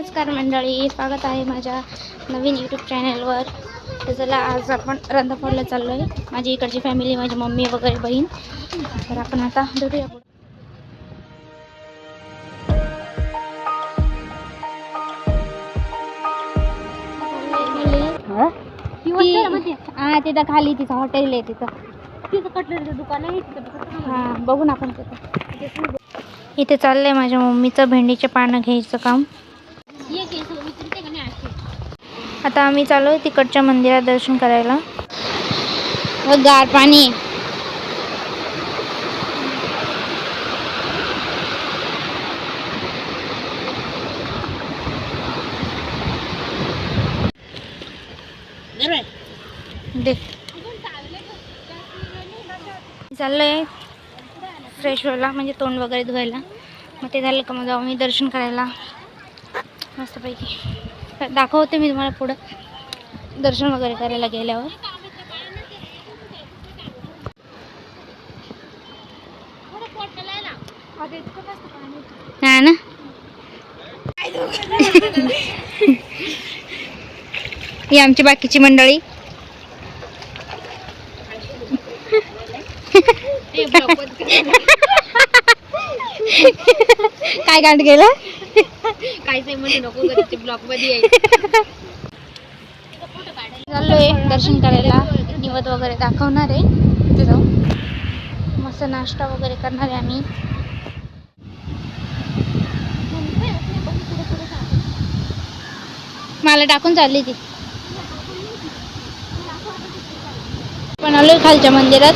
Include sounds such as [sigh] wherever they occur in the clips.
नमस्कार मंडळी स्वागत आहे माझ्या नवीन यूट्यूब चॅनलवर तर चला आज आपण रंधाफोडला चाललो आहे माझी इकडची फॅमिली माझी मम्मी वगैरे बहीण. तर आपण आता भेटूया हा? तिथं खाली तिथं हॉटेल आहे तिथं. तिथं कटलरीचं दुकान आहे हा बघू ना आपण तिथं. इथे चाललंय माझ्या मम्मीचं भेंडीचे पानं घ्यायचं काम ये की सो विचारते का नाही अशी आता आम्ही चालू तिकडच्या मंदिरात दर्शन करायला. गार पाणी. दे. चाललंय फ्रेश व्हायला म्हणजे तोंड वगैरे धुवायला. मग ते झालं का मग जाऊ मी दर्शन करायला. मस्तपैकी. दाखवते मी तुम्हाला पुढं. दर्शन वगैरे करायला गेल्यावर. हा ना? ही आमची बाकीची मंडळी. काय कांड गेलं? काय म्हणजे नको ब्लॉकमध्ये आहे चाललोय दर्शन करायला. निवत वगैरे दाखवणार आहे. तिथे जाऊ. मस्त नाश्ता वगैरे करणार आहे आम्ही. मला टाकून चालली ती. पण आलोय खालच्या मंदिरात.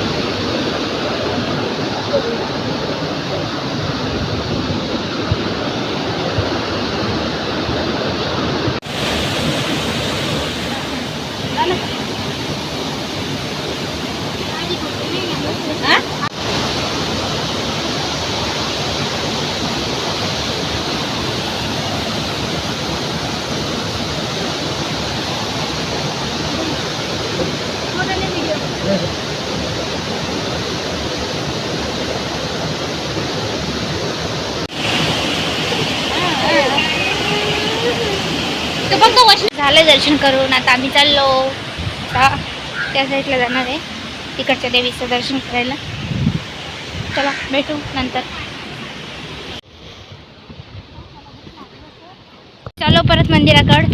झालं दर्शन करून आता आम्ही चाललो. आता त्या साईडला जाणार आहे. तिकडच्या देवीचं दर्शन करायला. चला भेटू नंतर. चालो परत मंदिराकड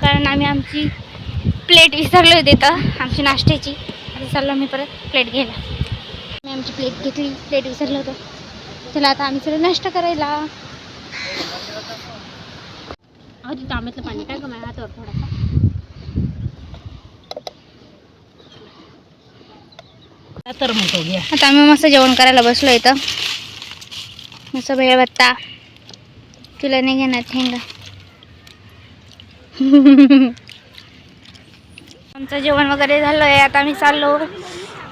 कारण आम्ही आमची प्लेट विसरलो होते तर आमची नाश्त्याची. आता चाललो मी परत प्लेट घ्यायला. मी आमची प्लेट घेतली प्लेट विसरलो होतो. चला आता आम्ही चलो नाश्ता करायला. अहो तिथं आंब्यातलं पाणी काय गं माझ्या हातावर थोडासा. तर म्हणतो घ्या. आता आम्ही मस्त जेवण करायला बसलो इथं. मस्त भेळ बत्ता तुला नाही घेणार ठेंगा [laughs] आमचं जेवण वगैरे झालं आहे. आता आम्ही चाललो.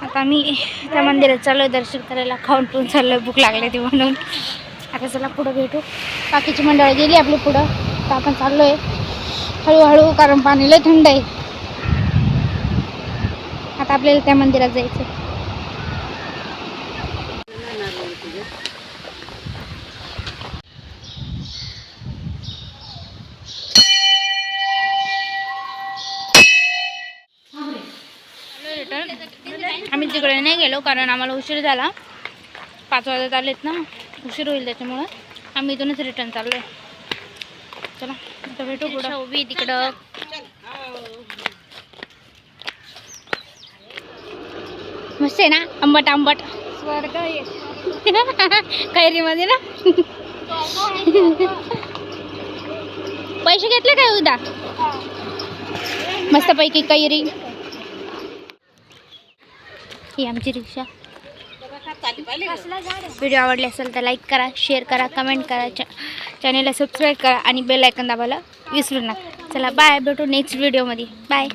आता आम्ही त्या मंदिरात चाललो आहे दर्शन करायला. खाऊन पिऊन चाललो आहे. भूक लागली ती म्हणून. आता चला पुढं भेटू. बाकीची मंडळ गेली आपली पुढं. आता आपण चाललो आहे हळूहळू कारण पाणी लय थंड आहे. आता आपल्याला त्या मंदिरात जायचं आम्ही तिकडे नाही गेलो कारण आम्हाला उशीर झाला. पाच वाजत आलेत ना. उशीर होईल त्याच्यामुळं. आम्ही इथूनच रिटर्न चाललो आहे चला भेटू पुढं. उभी तिकडं. मस्त आहे ना आंबट आंबट. स्वर्ग [laughs] कैरीमध्ये ना? [laughs] पैसे घेतले काय उदा? मस्तपैकी कैरी. ही आमची रिक्षा. व्हिडिओ आवडले असेल तर लाईक करा शेअर करा कमेंट करा च चॅनेलला सबस्क्राईब करा आणि बेल आयकन दाबायला विसरू नका. चला बाय भेटू नेक्स्ट व्हिडिओमध्ये बाय